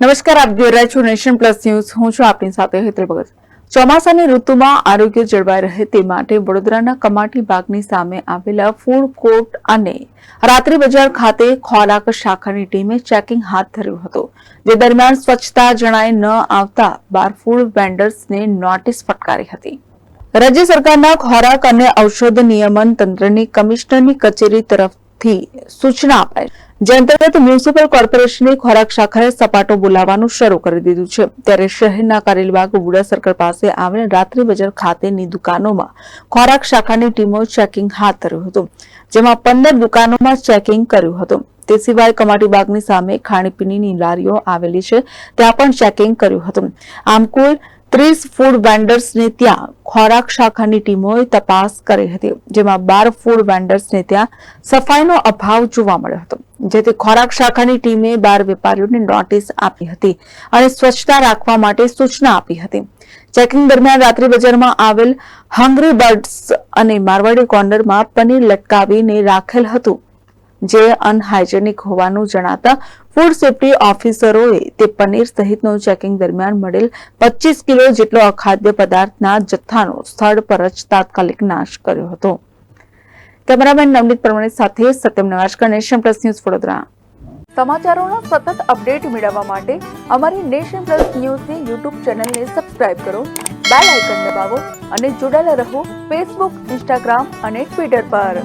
નમસ્કાર, આપ જોઈ રહ્યા છો નેશન પ્લસ ન્યૂઝ. હું છું આપની સાથે હેતલ ભગત. ચોમાસાની ઋતુમાં આરોગ્ય જળવાઈ રહે તે માટે વડોદરાના કમાટી બાગની સામે આવેલા ફૂડ કોર્ટ અને રાત્રિ બજાર ખાતે ખોરાક શાખાની ટીમે ચેકિંગ હાથ ધર્યું હતું. જે દરમિયાન સ્વચ્છતા જણાય ન આવતા બાર ફૂડ વેન્ડર્સને નોટિસ ફટકારી હતી. રાજ્ય સરકારના ખોરાક અને ઔષધ નિયમન તંત્રની કમિશનરની કચેરી તરફથી સૂચના અપાઈ જે અંતર્ગત મ્યુનિસિપલ કોર્પોરેશને ખોરાક શાખાએ સપાટો બોલાવવાનું શરૂ કરી દીધું છે. ત્યારે શહેરના કારેલબાગ વુડા સર્કલ પાસે આવેલ રાત્રિ બજાર ખાતેની દુકાનોમાં ખોરાક શાખાની ટીમો ચેકિંગ હાથ ધર્યું હતું, જેમાં પંદર દુકાનોમાં ચેકિંગ કર્યું હતું. તે સિવાય કમાટીબાગની સામે ખાણીપીણીની લારીઓ આવેલી છે. ત્યાં પણ ચેકિંગ કર્યું હતું. આમ કુલ ત્રીસ ફૂડ વેન્ડર્સને ત્યાં ખોરાક શાખાની ટીમોએ તપાસ કરી હતી, જેમાં બાર ફૂડ વેન્ડર્સને ત્યાં સફાઈનો અભાવ જોવા મળ્યો હતો, જેથી ખોરાક શાખાની ટીમે બાર વેપારીઓને નોટિસ આપી હતી અને સ્વચ્છતા રાખવા માટે સૂચના આપી હતી. ચેકિંગ દરમિયાન રાત્રિ બજારમાં આવેલ હંગ્રી બર્ડ્સ અને મારવાડી કોર્નરમાં પનીર લટકાવીને રાખેલ હતું. જે અનહાઇજેનિક હોવાનું જણાતા ફૂડ સેફ્ટી ઓફિસરોએ તે પનીર સહિતનું ચેકિંગ દરમિયાન મળેલ પચીસ કિલો જેટલો અખાદ્ય પદાર્થના જથ્થાનો સ્થળ પર જ તાત્કાલિક નાશ કર્યો હતો. કેમેરામેન નવનીત પરમાણી સાથે Satyam Navajkar Nation Plus News Vadodara. સમાચારોના સતત અપડેટ મેળવવા માટે અમારી નેશન પ્લસ ન્યૂઝની યુટ્યુબ ચેનલને સબસ્ક્રાઇબ કરો, બેલ આઇકન દબાવો અને જોડાયેલા રહો ફેસબુક ઇન્સ્ટાગ્રામ અને ટ્વિટર પર.